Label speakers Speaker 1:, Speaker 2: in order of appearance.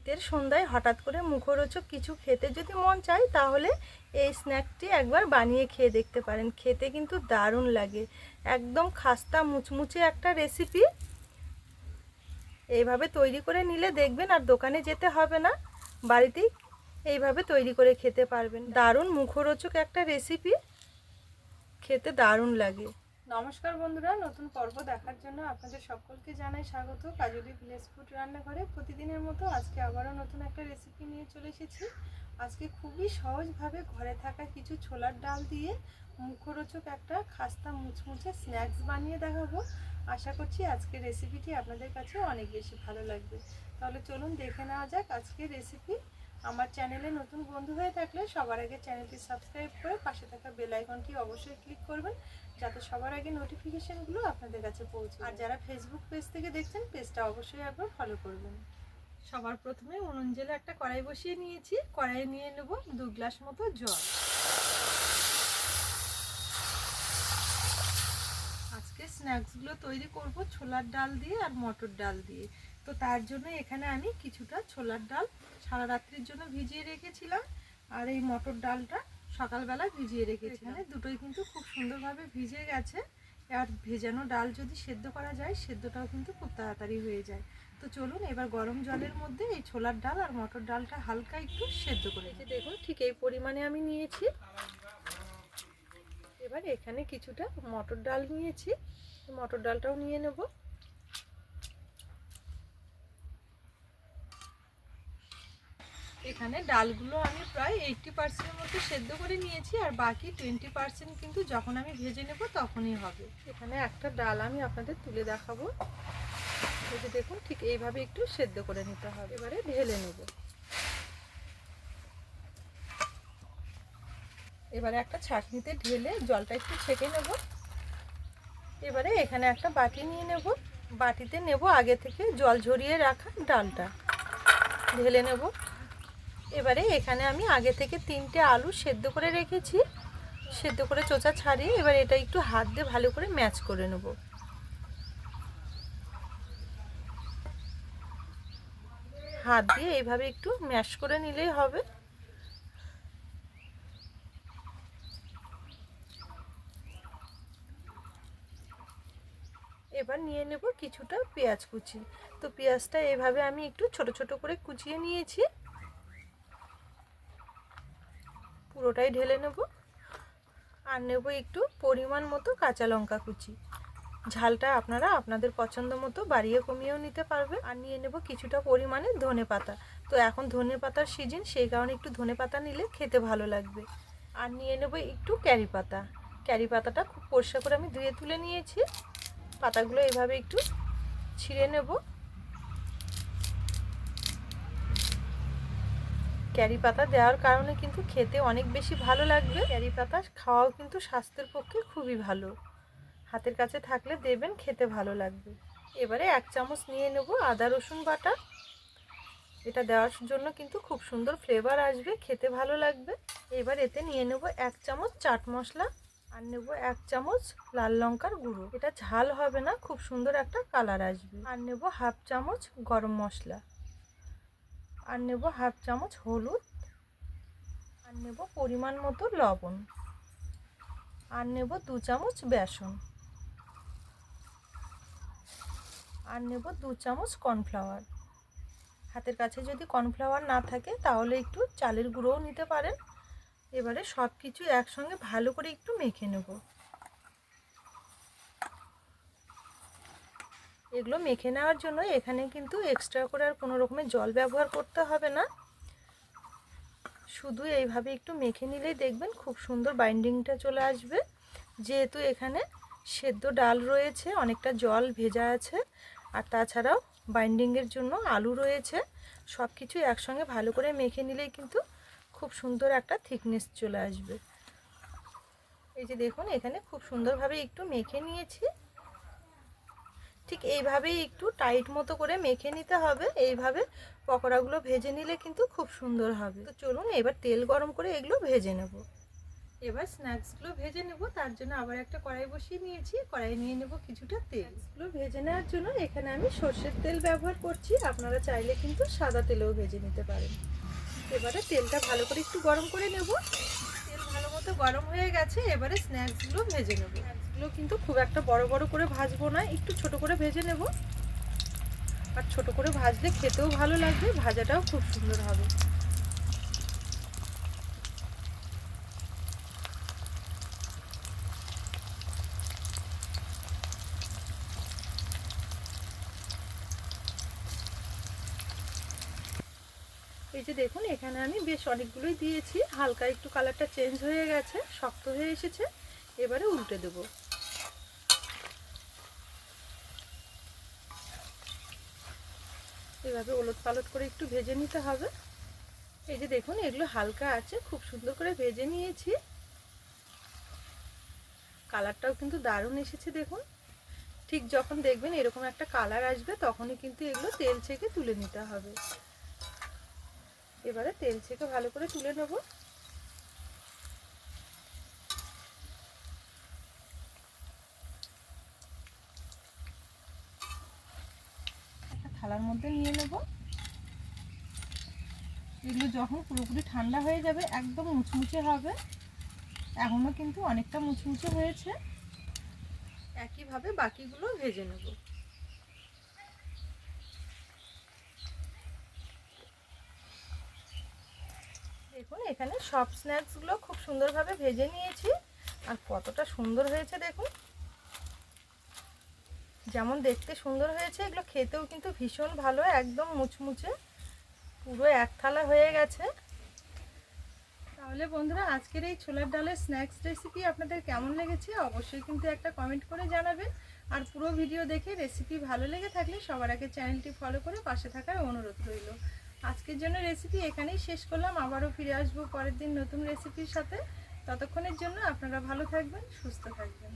Speaker 1: শীতের সন্ধ্যায় হঠাৎ করে মুখরোচক কিছু খেতে যদি মন চায়, তাহলে এই স্ন্যাকটি একবার বানিয়ে খেয়ে দেখতে পারেন। খেতে কিন্তু দারুণ লাগে। একদম খাস্তা, মুচমুচে একটা রেসিপি এইভাবে তৈরি করে নিলে দেখবেন আর দোকানে যেতে হবে না, বাড়িতেই এইভাবে তৈরি করে খেতে পারবেন। দারুণ মুখরোচক একটা রেসিপি খেতে দারুণ লাগে। নমস্কার বন্ধুরা, নতুন পর্ব দেখার জন্য আপনাদের সকলকে জানাই স্বাগত। কাজলি ভিলেজ ফুড রান্নাঘরে প্রতিদিনের মতো আজকে আবারও নতুন একটা রেসিপি নিয়ে চলে এসেছি। আজকে খুবই সহজভাবে ঘরে থাকা কিছু ছোলার ডাল দিয়ে মুখরোচক একটা খাস্তা মুচমুচে স্ন্যাক্স বানিয়ে দেখাবো। আশা করছি আজকের রেসিপিটি আপনাদের কাছে অনেক বেশি ভালো লাগবে। তাহলে চলুন দেখে নেওয়া যাক আজকের রেসিপি আমার চ্যানেলে নতুন বন্ধু হয়ে থাকলে সবার আগে চ্যানেলটি সাবস্ক্রাইব করে পাশে থাকা বেল আইকনটি অবশ্যই ক্লিক করবেন, যাতে সবার আগে নোটিফিকেশনগুলো আপনাদের কাছে পৌঁছে আর যারা ফেসবুক পেজ থেকে দেখছেন পেজটা অবশ্যই একবার ফলো করবেন। সবার প্রথমে উনুন জেলে একটা কড়াই বসিয়ে নিয়েছি। কড়াই নিয়ে নেব দু গ্লাস মতো জল। আজকে স্ন্যাক্সগুলো তৈরি করব ছোলার ডাল দিয়ে আর মটর ডাল দিয়ে। তো তার জন্য এখানে আমি কিছুটা ছোলার ডাল সারা রাত্রির জন্য ভিজিয়ে রেখেছিলাম আর এই মটর ডালটা সকালবেলা ভিজিয়ে রেখেছি এখানে দুটোই কিন্তু খুব সুন্দরভাবে ভিজে গেছে আর ভেজানো ডাল যদি সেদ্ধ করা যায় সেদ্ধটাও কিন্তু খুব তাড়াতাড়ি হয়ে যায়। তো চলুন এবার গরম জলের মধ্যে এই ছোলার ডাল আর মটর ডালটা হালকা একটু সেদ্ধ করে। দেখুন ঠিক এই পরিমাণে আমি নিয়েছি। এবার এখানে কিছুটা মটর ডাল নিয়েছি। মটর ডালটাও নিয়ে নেব। এখানে ডালগুলো আমি প্রায় এইটটি পার্সেন্টের মতো সেদ্ধ করে নিয়েছি আর বাকি টোয়েন্টি পার্সেন্ট কিন্তু যখন আমি ভেজে নেব তখনই হবে। এখানে একটা ডাল আমি আপনাদের তুলে দেখাবো। এই যে দেখুন, ঠিক এইভাবে একটু সেদ্ধ করে নিতে হবে। এবারে ঢেলে নেব। এবারে একটা ছাঁকনিতে ঢেলে জলটা একটু ছেঁকে নেব। এবারে এখানে একটা বাটি নিয়ে নেব। বাটিতে নেব আগে থেকে জল ঝরিয়ে রাখা ডালটা। ঢেলে নেব। এবারে এখানে আমি আগে থেকে তিনটে আলু সেদ্ধ করে রেখেছি। সেদ্ধ করে চোচা ছাড়িয়ে এবার এটা একটু হাত দিয়ে ভালো করে ম্যাচ করে নেব। হাত দিয়ে এইভাবে একটু ম্যাশ করে নিলেই হবে। এবার নিয়ে নেব কিছুটা পেঁয়াজ কুচি। তো পেঁয়াজটা এভাবে আমি একটু ছোট ছোট করে কুচিয়ে নিয়েছি। পুরোটাই ঢেলে নেব। আর নেব একটু পরিমাণ মতো কাঁচা লঙ্কা কুচি। ঝালটা আপনারা আপনাদের পছন্দ মতো বাড়িয়ে কমিয়েও নিতে পারবে আর নিয়ে নেব কিছুটা পরিমাণে ধনে পাতা। তো এখন ধনে পাতার সিজন সেই কারণে একটু ধনে পাতা নিলে খেতে ভালো লাগবে। আর নিয়ে নেব একটু ক্যারি পাতা। ক্যারি পাতাটা খুব পরিষ্কার করে আমি ধুয়ে তুলে নিয়েছি। পাতাগুলো এভাবে একটু ছিঁড়ে নেব। ক্যারি পাতা দেওয়ার কারণে কিন্তু খেতে অনেক বেশি ভালো লাগবে। ক্যারি পাতা খাওয়াও কিন্তু স্বাস্থ্যের পক্ষে খুবই ভালো। হাতের কাছে থাকলে দেবেন, খেতে ভালো লাগবে। এবারে এক চামচ নিয়ে নেব আদা, রসুন বাটা। এটা দেওয়ার জন্য কিন্তু খুব সুন্দর ফ্লেভার আসবে, খেতে ভালো লাগবে। এবার এতে নিয়ে নেব এক চামচ চাট মশলা আর নেব এক চামচ লাল লঙ্কার গুঁড়ো। এটা ঝাল হবে না, খুব সুন্দর একটা কালার আসবে। আর নেব হাফ চামচ গরম মশলা। আর নেব হাফ চামচ হলুদ, আর নেব পরিমাণ মতো লবণ, আর নেব দু চামচ বেসন, আর নেব দু চামচ কর্নফ্লাওয়ার। হাতের কাছে যদি কর্নফ্লাওয়ার না থাকে, তাহলে একটু চালের গুঁড়োও নিতে পারেন। এবারে সব কিছু একসঙ্গে ভালো করে একটু মেখে নেব। এগুলো মেখে নেওয়ার জন্য এখানে কিন্তু এক্সট্রা করে আর কোনো রকমের জল ব্যবহার করতে হবে না। শুধু এইভাবে একটু মেখে নিলেই দেখবেন খুব সুন্দর বাইন্ডিংটা চলে আসবে। যেহেতু এখানে সেদ্ধ ডাল রয়েছে, অনেকটা জল ভেজা আছে, আর তাছাড়াও বাইন্ডিংয়ের জন্য আলু রয়েছে। সব কিছু একসঙ্গে ভালো করে মেখে নিলেই কিন্তু খুব সুন্দর একটা থিকনেস চলে আসবে। এই যে দেখুন, এখানে খুব সুন্দরভাবে একটু মেখে নিয়েছি। ঠিক এইভাবেই একটু টাইট মতো করে মেখে নিতে হবে। এইভাবে পকোড়াগুলো ভেজে নিলে কিন্তু খুব সুন্দর হবে। তো চলুন এবার তেল গরম করে এগুলো ভেজে নেব। এবার স্ন্যাক্সগুলো ভেজে নেব। তার জন্য আবার একটা কড়াই বসিয়ে নিয়েছি। কড়াই নিয়ে নেব কিছুটা তেল। স্ন্যাক্সগুলো ভেজে নেওয়ার জন্য এখানে আমি সর্ষের তেল ব্যবহার করছি। আপনারা চাইলে কিন্তু সাদা তেলেও ভেজে নিতে পারেন। এবারে তেলটা ভালো করে একটু গরম করে নেব। তেল ভালো মতো গরম হয়ে গেছে। এবারে স্ন্যাক্সগুলো ভেজে নেব। স্ন্যাক্সগুলো কিন্তু খুব একটা বড় বড় করে ভাজবো না, একটু ছোট করে ভেজে নেব। আর ছোট করে ভাজলে খেতেও ভালো লাগবে, ভাজাটাও খুব সুন্দর হবে। এই যে দেখুন, এখানে আমি বেশ অনেকগুলোই দিয়েছি, হালকা একটু কালারটা চেঞ্জ হয়ে গেছে, শক্ত হয়ে এসেছে, এবারে উল্টে দেব। এভাবে ওলট পালট করে একটু ভেজে নিতে হবে। এই যে দেখুন, এগুলো হালকা আছে, খুব সুন্দর করে ভেজে নিয়েছি। কালারটাও কিন্তু দারুণ এসেছে দেখুন। ঠিক যখন দেখবেন এরকম একটা কালার আসবে, তখনই কিন্তু এগুলো তেল ছেঁকে তুলে নিতে হবে। এবারে তেল ছেঁকে ভালো করে তুলে নেব। থালার মধ্যে নিয়ে নেব। এগুলো যখন পুরোপুরি ঠান্ডা হয়ে যাবে, একদম মুচমুচে হবে। এখনও কিন্তু অনেকটা মুচমুচে হয়েছে। একইভাবে বাকিগুলো ভেজে নেব। দেখুন, এখানে সব স্ন্যাক্সগুলো খুব সুন্দরভাবে ভেজে নিয়েছি। আর কতটা সুন্দর হয়েছে দেখুন। যেমন দেখতে সুন্দর হয়েছে, এগুলো খেতেও কিন্তু ভীষণ ভালো, একদম মুচমুচে। পুরো এক থালা হয়ে গেছে। তাহলে বন্ধুরা, আজকের এই ছোলার ডালের স্ন্যাক্স রেসিপি আপনাদের কেমন লেগেছে? অবশ্যই কিন্তু একটা কমেন্ট করে জানাবেন। আর পুরো ভিডিও দেখে রেসিপি ভালো লেগে থাকলে সবার আগে চ্যানেলটি ফলো করে পাশে থাকার অনুরোধ রইল। আজকের জন্য রেসিপি এখানেই শেষ করলাম। আবারও ফিরে আসব পরের দিন নতুন রেসিপির সাথে। ততক্ষণের জন্য আপনারা ভালো থাকবেন, সুস্থ থাকবেন।